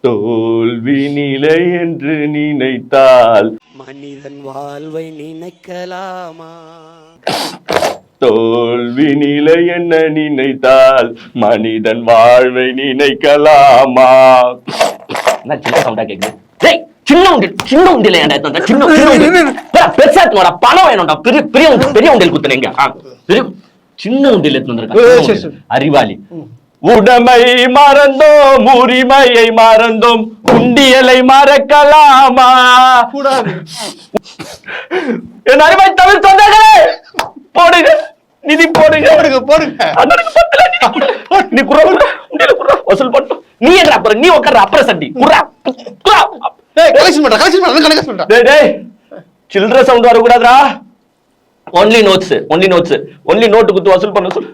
தோல்வி நிலை என்று நினைத்தால் மனிதன் வாழ்வை நினைக்கலாமா? தோல்வி நிலை என்ன நினைத்தால் மனிதன் வாழ்வை நினைக்கலாமா? சின்ன சவுண்டா கேக்குது? சின்ன உண்டி சின்ன உண்டில ஏன்டா? சின்ன சின்ன உண்டியல். ஏடா, பெருசா எடுத்துனோட பணம் வேணும்டா. பெரிய பெரிய உண்டி- பெரிய உண்டியல் குத்துனீங்க. பெரிய சின்ன உண்டியல் எடுத்து வந்திருக்கா ஏய், சின்ன சரி, உண்டியல். அறிவாளி. உடமை மறந்தோம் உரிமையை மறந்தோம். உண்டியலை மறக்கலாமா? என் அருமை தமிழ் சொந்தங்களே போடுங்க. நிதி போடுங்க. போடுங்க போடுங்க. நீ குர்ரா உண்டியல வசூல் பண்ணு. நீ என்ன அப்புறம்? நீ உட்கார. அப்புறம் சண்டி. குர்ரா ஏய் கலெக்ஷன் பண்றா கலெக்ஷன் பண்றா கலெக்ஷன் பண்றா டேய் டேய். சில்லற sound வரக்கூடாதுடா. Only notes only notes only note குத்து வசூல் பண்ண சொல்லு